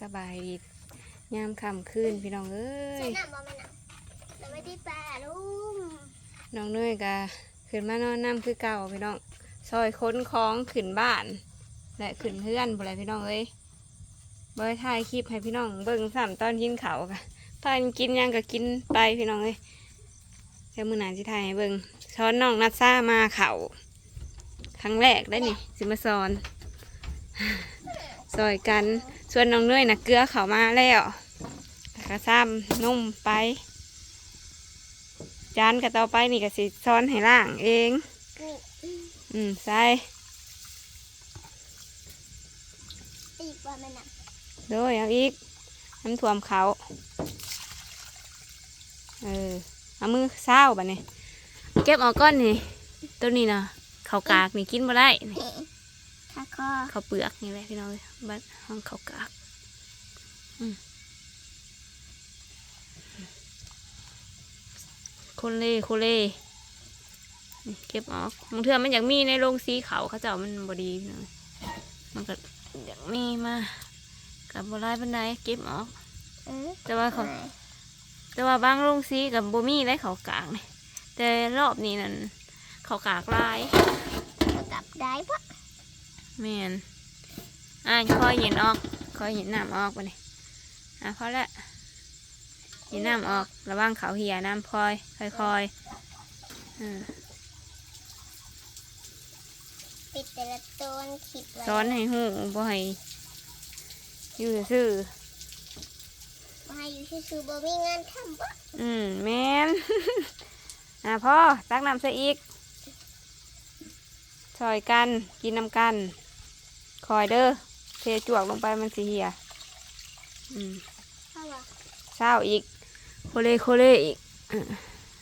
สบายดียามค่ำคืนพี่น้องเอ้ใช่ยน้ำบ่แม่น้ำเราไม่ได้ปลาลุงน้องเนยกะขึ้นมานอนน้ำคือเก่าพี่น้องซอยค้นคล้องขึ้นบ้าน และขึ้นเพื่อนบุไรพี่น้องเอ้ยบอยถ่ายคลิปให้พี่น้องเบิ่งสามตอนกินเขาวกะตอนกินหยังก็กินไปพี่น้องเอ้ยเดี๋ยวมือหนานจะถ่ายให้เบิ่งช้อนน้องนัดซ่ามาเขาครั้งแรกได้นี่สิมาสอนซอยกัน ส่วนน้องเนยน่ะเกลือเขามาแล้วแล้วก็ซ้ำนุ่มไป จานก็ต่อไปนี่ก็สิซ้อนให้ล่างเองนี่อืมใส่อีกบ่แม่น้โดยเอาอีกน้ำท่วมเขาเออเอามือเศร้าบัดนี้เก็บเออกก้อนนี่ตัวนี้นะเขากากนี่กินบ่ได้นี่ำถ้าก็เขาวเปลือกนี่แหละพี่น้องเอ้ยบัดห้องเขากากคนเล่โคนเล่เก็บออกบางเทื่อมันอยากมีในโรงสีเขาเขาเจ้ามันบอดีพี่องมันก็อยากมีมากับบลายบันไดเก็บออกแต่ว่าเขาแต่ว่าบางโรงสีกับโบมีได้เขากากนี่แต่รอบนี้นั่นเขากากลายเรากลับได้ปะ แม่นอ่าคอยเห็นออกคอยเห็นน้ำออกไปนี่อะพอละเห็นน้ำออกระวังเขาเหี่ยน้ำพลอย ค่อยๆอ่าปิดแต่ละตัวขีดไว้สอนให้หูบ่ให้อยู่ซื่อบ่ให้อยู่ซื่อๆบ่มีงานทำปะๆอืมแม่นอะพ่อตักน้ำใส่อีกซอยกันกินน้ำกัน คอยเด้อเทจวกลงไปมันสิเหี่ยอืมเพราะว่าเศร้าอีก โคเลโคเลอีกอะ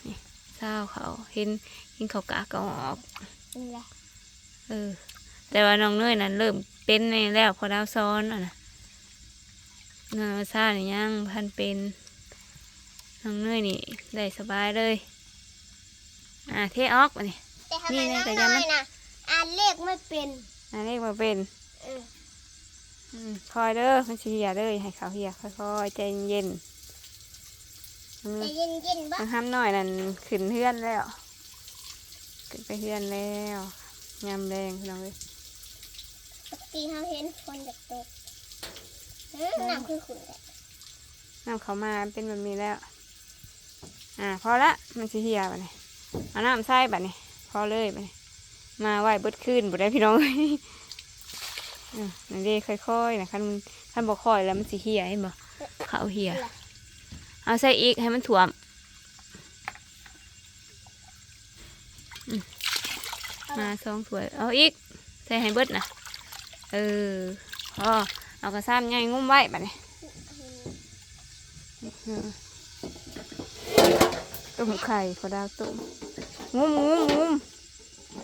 นี่เศร้าเขาเห็นเห็นเขากากก็ออกนี่แหละเออ แต่ว่าน้องเนยนั้นเริ่มเป็นในแล้วพอดาวซ้อนอะนะนาซาเนี่ยยังพันเป็นน้องเนยนี่ได้สบายเลย อ่าเทออกมานี่แต่ทำไมนี่ไงน้องแต่น้ยังอไม่ยนะอ่านเลขไม่เป็นอ่าเรียกมาเป็นเอออืม คอยเด้อมันสิเหี่ยเด้อให้เขาเหี่ยค่อยๆใจเย็นๆอืมแต่เย็นเย็นๆบ่ทางห้ามหน่อยนั่นขึ้นเฮือนแล้วขึ้นไปเฮือนแล้วยามแรงพี่น้องเลยปกติเราเห็นคนจากตกเออน้ำคือขุ่นแหละน้ำเขามาเป็นแบบนี้แล้ว อ่าพอละมันสิเหี่ยบัดนี้เอาน้ำใส่บัดนี้พอเลยบัดนี้มาไหวเบิดขึ้นบุได้พี่น้องเอ้ย อะนั่นเด้ค่อยๆนะคันมันคันบอกค่อยแล้วมันสิเหี่ยเห็นบ่เขาเหี่ยเอาใส่อีกให้มันถ่วมอืมมาสองถ้วยเอาอีกใส่ให้เบิดนะเออพอเอากระซ้ำไงงุ้มไว้บัดนี้ต้มไข่พอดาวต้มงุ้มงุ้มงุ้ม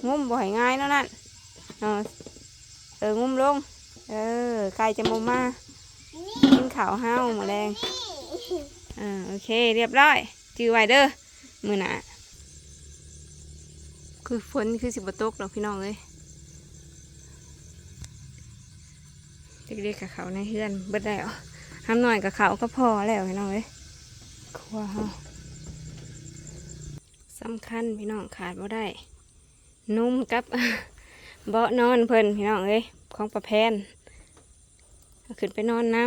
งุ้มบ่อยง่ายเนั่นนั่น เอาเอองุ้มลง เออไก่จะมามานี่กินข้าวห้าวหมูแดงนี่อ่าโอเคเรียบร้อยจือไว้เด้อมือหนาคือฝนคือสิบตกหรอกพี่น้องเลยเด็กๆกับเขาในเฮือนเบิดแล้วทำหน่อยกับเขาก็พอแล้วพี่น้องเลยครัวเฮาสำคัญพี่น้องขาดบ่ได้ นุ่มกับ เบาะนอนเพิ่นพี่น้องเอ้ยของประแพนขึ้นไปนอนน้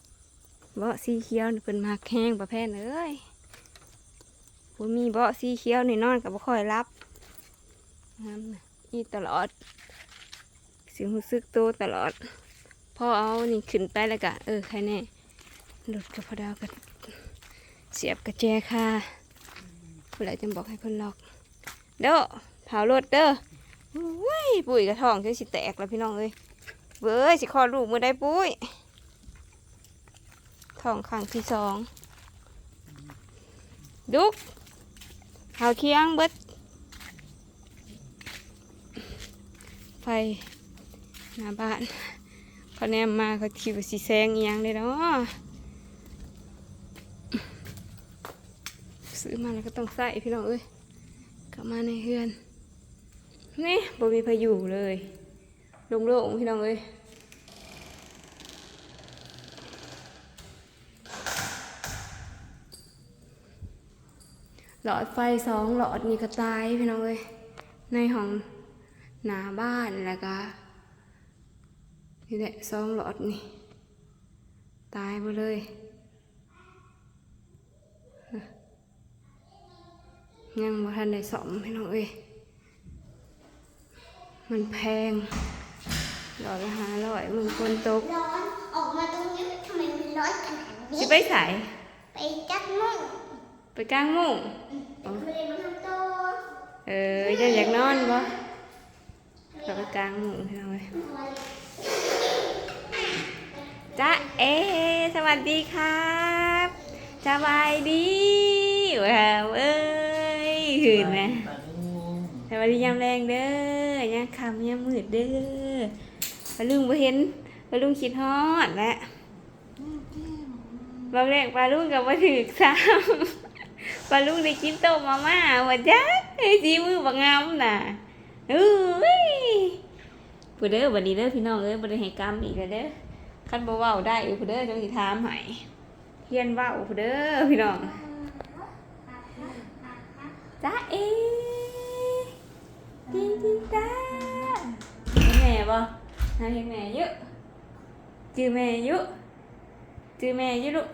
ำเบาะสีเขียวเพิ่นมากแห้งประแพนเอ้ยบ่มีเบาะสีเขียวนี่นอนกับบ่ค่อยรับน้ำน่ะอีตลอดสิรู้สึกโตตลอดพ่อเอานี่ขึ้นไปแล้วก็เออใครแน่หลุดกับพอดาวกับเสียบกระแจคาผู้ใดจะบอกให้เพิ่นล็อกเด้อเผารถเด้อ อุ้ยปุ๋ยกระทองคือสิแตกแล้วพี่น้องเอ้ยเว้ยสิคลอดลูกมือได้ปุ้ยท้องข้างที่สองดุกเผาเคียงเบิดไฟหน้าบ้านเขาแนมมาเขาคิดว่สีแสงเอียงเลยเนาะซื้อมาแล้วก็ต้องใส่พี่น้องเอ้ยกลับมาในเฮือน นี่บ่มีพายุเลยลงโลงพี่น้องเอ้ยหลอดไฟสองหลอดนี่ก็ตายพี่น้องเอ้ยในห้องหน้าบ้านแล้วก็นี่แหละสองหลอดนี่ ตายไปเลยยังบ่ทันได้สอมพี่น้องเอ้ย มันแพงหลอดละห้าร้อยมึงคนตก ร้อน ออกมาตรงนี้ทำไมมันร้อนขนาดนี้ สิไปใส่ไปจัดมุ่งไปกลางมุ้งไปคุยมันทำโตเออจะอยากนอนบ่เราไปกลางมุ้งพี่น้องเอ้ยจ้าเอสวัสดีครับสบายดีว้าวเอ้ยหืนนะปลาดุงส วัสดียามแรงเด้อยามค่ำยามมืดเด้อปลาลุงบ่เห็นปลาลุงคิดฮอดและบางแรกปลาลุงกับบ่ถึกซ้ำปลาลุงได้กินต้มมาม่าว่าจักไอ้สีมือบ่งงามน่ะอุ้ยผู้เด้อบัดนี้เด้อพี่น้องเอ้ยบ่ได้ให้กรรมอีกแล้วเด้อคันบ่เว้าได้อู้เด้อจังสิถามให้เฮียนเว้าผู้เด้อพี่น้องจ้าเอ จริงจริงจ้าเห็นแม่บ่หาเห็นแม่เยอะจือแม่เยอะจือแม่เยอะลูก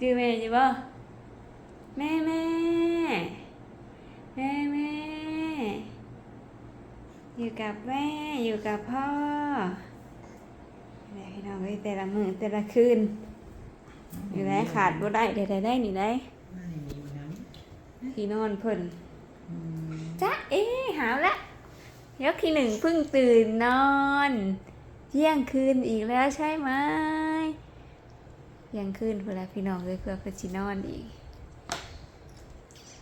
จือแม่อยู่บ่แม่แม่แม่แม่อยู่กับแม่อยู่กับพ่อนี่พี่น้องเอ้ยแต่ละมื้อแต่ละคืนอยู่ไหนขาดบ่ได้ได้ได้ได้นี่ได้ไม่มีน้ที่นอนเพิ่นำอืม จ้าเอ๊ะหาวละยกที่หนึ่งเพิ่งตื่นนอนเที่ยงคืนอีกแล้วใช่ไหมเที่ยงคืนเพื่อพี่น้องเลยเพื่อเพื่อชินอนอีก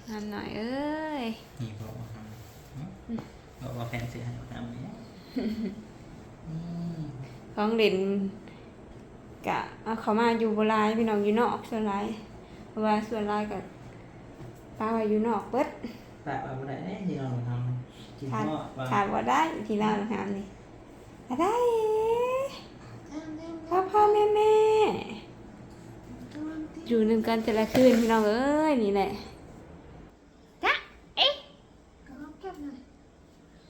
ทำหน่อยเอ้ยนี่บอกว่าทำบอกว่าแฟนซื้อให้เราทำเนี่ยนี่ของเด่นกะเอาเขามาอยู่โบราณพี่น้องอยู่นอกส่วนไรเพราะว่าส่วนไรกับป้าไว้อยู่นอกเบิด ปะเอาไปได้ที่เราทำกินขาดหม้อปลาขาดว่าได้ที่เราทำนี่อะได้พ่อพ่อแม่แม่อยู่นึงกันแต่ละคืนพี่น้องเอ้ยนี่แหละจ้ะเอ๊ะ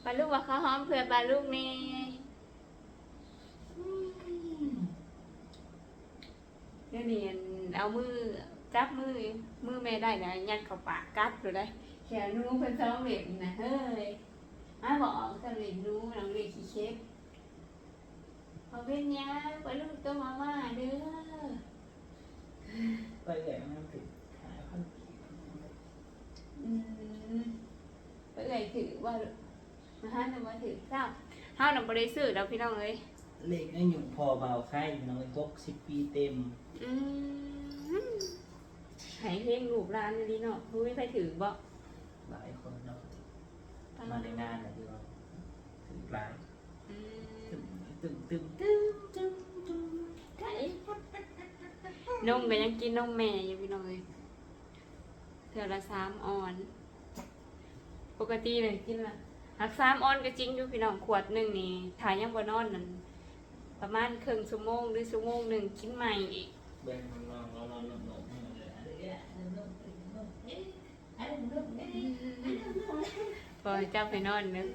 ปลาลูกว่าเขาหอมเพื่อปลาลูกนี่เดี๋ยวนี้อันเอามือจับมือมือแม่ได้นะยัดเข้าปากกัดเลยได้ แขนหนูเพิ่นซ้อมเหล็กนะเฮ้ยมาบอกสำเร็จหนูน้องเล็กขี้เช็คเอาเป็นหยังปลาลูกตัวมาม่าเด้อไปใหญ่มันติดหาพันอืมไปเอ่ยถือว่ามาหาหนูมาถือเศร้าเฮาหนูบ่ได้ซื้อดอกพี่น้องเอ้ยเหล็กนี่อยู่พอเบาไข่น้องตกสิบปีเต็ม อืมให้เพลงลูกหลานอยู่ดีเนาะรู้ไม่ไปถือบ่ หลายคนเนาะมาในงานนะที่เราถือหลายอืมตึมตึมตึมตึมตึมตึมไก่นมก็ยังกินนมแม่อยู่พี่น้องเอ้ยเทื่อละสามออน ปกติเลยกินละหักสามออนก็จริงอยู่พี่น้องขวดหนึ่งนี่ถ่ายยังบ่นอนนั่นประมาณครึ่งชั่วโมงหรือชั่วโมงหนึ่งกินใหม่อีกเบิ่งน้ ๆปล่อยเจ้าไปนอนเนึก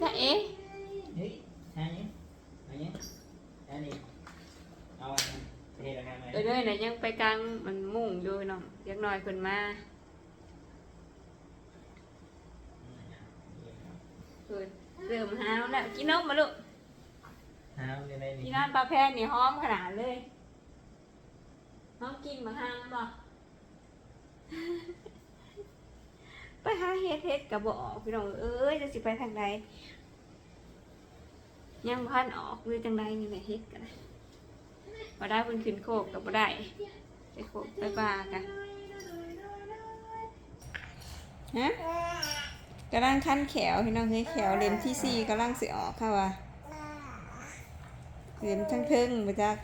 จ้าเอ๊ะเฮ้ยใช่ไหมอันนี้อันนี้เอาอันนี้เทละกันไหมเออเด้ยน่ะยังไปกลางมันมุ่งอยู่เนาะยักหน่อยเพิ่นมาเพิ่นเริ่มหาวแล้วกินนมมาลูกหาในในกินนี้น้ำปลาแพนนี่หอมขนาดเลยหอมกินมาห้ามบ่ ไปหาเฮ็ดเฮ็ดกับบ่ออกพี่น้องเอ้ยจะสิไปทางใดยังพันออกหรือจังใดนี่แหละเฮ็ดกันบ่ได้เพิ่นขึ้นโคกกับบ่ได้ไปโคกไปปลากันฮะกำลังคันแขวพี่น้องเฮ้ยแขวเลมที่สี่กำลังสิออกค่ะว่าเลมทั้งเทิงมาจาก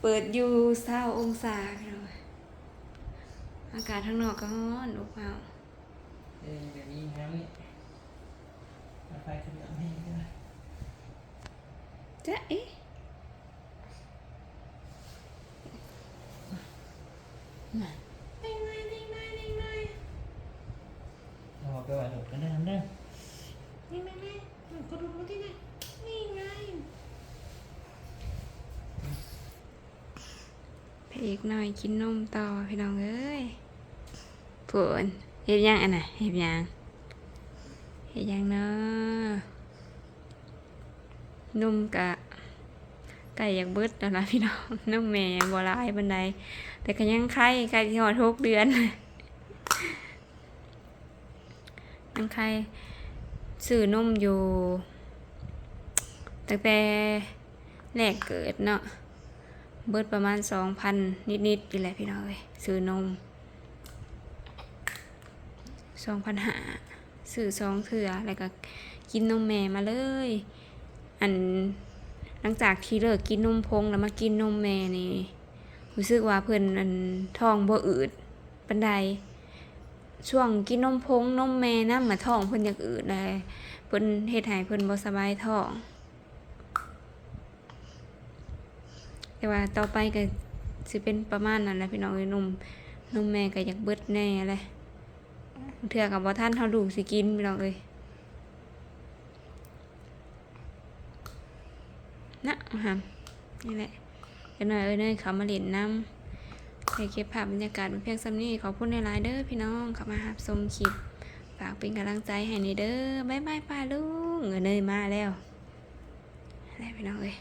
เปิดอยู่เศร้าองศาพี่น้ อากาศข้างนอกก็ร้อนอบอ้าวเออเดี๋ยวนี้น้ำนี่เอาไฟขึ้นเอาให้ด้วยจะเอ๊ะมาเด้งหน่อยเด้งหน่อยงหนเราอกไปว่าหลบกันได้ทำได้นี่แม่แม่กระดูกมาที่ไหนนี่ไงพระกหน่อยกินนมต่อพี่น้องเอ้ย ผนเฮ็ดยังอันน่ะเฮ็ดยังเฮ็ดยังเนาะนมกะไก่อยากเบิดแล้วล่ะพี่น้องนุ่มแม่บ่หลายบันไดแต่ก็ยังไข่ไข่ที่หอดหกเดือนยังไข่ซื้อนุ่มอยู่ตั้งแต่แรกเกิดเนาะเบิดประมาณสองพันนิดๆนี่แหละพี่น้องเอ้ยซื้อนม สองพันหาซื้อสองเถื่อแล้วก็กินนมแม่มาเลย อันหลังจากที่เลิกกินนมพงแล้วมากินนมแม่นี่รู้สึกว่าเพิ่อนอันท้องบ่อืดปันใดช่วงกินนมพงนมแม่น้ำมาท้องเพิ่อนอยากอืดเลยเพิ่อนเฮ็ดให้เพิ่อนบ่สบายท้อง แต่ว่าต่อไปก็สิเป็นประมาณนั้นแหละพี่น้องนมนมแม่ก็อยากเบิดแน่เลย เถื่อกับว่ท่านเท่าดูสิกินพี่น้องเอ้ยนะมาหามนี่แหละเดี๋ยวหน่อยเอ้ยเนยเขามาเล่นน้ำไปเก็บภาพบรรยากาศเป็นเพียงซ้ำนี้ขอบคุณในไลน์เด้อพี่น้องข้ามาหาชมคลิปฝากเป็นกำลังใจให้ในเด้อบ๊ายบายป้าลุงเอ้ยเนยมาแล้วอะไรพี่น้องเอ้ย